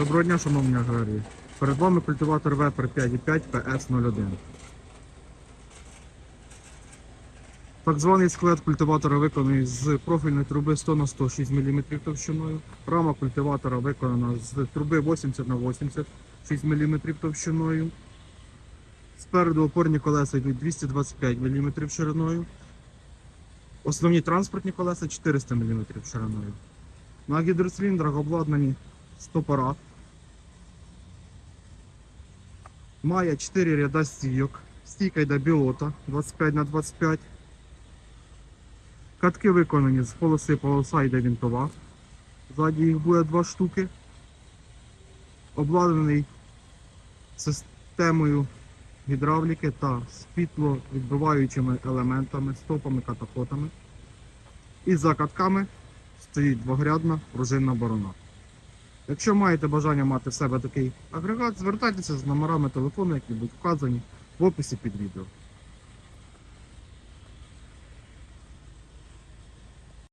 Доброго дня, шановні аграрії. Перед вами культиватор Вепер 5.5 PS01. Так званий склад культиватора виконаний з профільної труби 100 на 100 6 мм товщиною. Рама культиватора виконана з труби 80 на 80 6 мм товщиною. Спереду опорні колеса йдуть 225 мм шириною. Основні транспортні колеса 400 мм шириною. На гідроциліндрах обладнані стопора. Має 4 ряда стійок. Стійка йде білота 25 на 25. Катки виконані з полоси полоса йде вінтова. Ззаді їх буде два штуки. Обладнаний системою гідравліки та світловідбиваючими елементами, стопами, катафотами. І за катками стоїть двогрядна пружинна борона. Якщо маєте бажання мати в себе такий агрегат, звертайтеся з номерами телефону, які будуть вказані в описі під відео.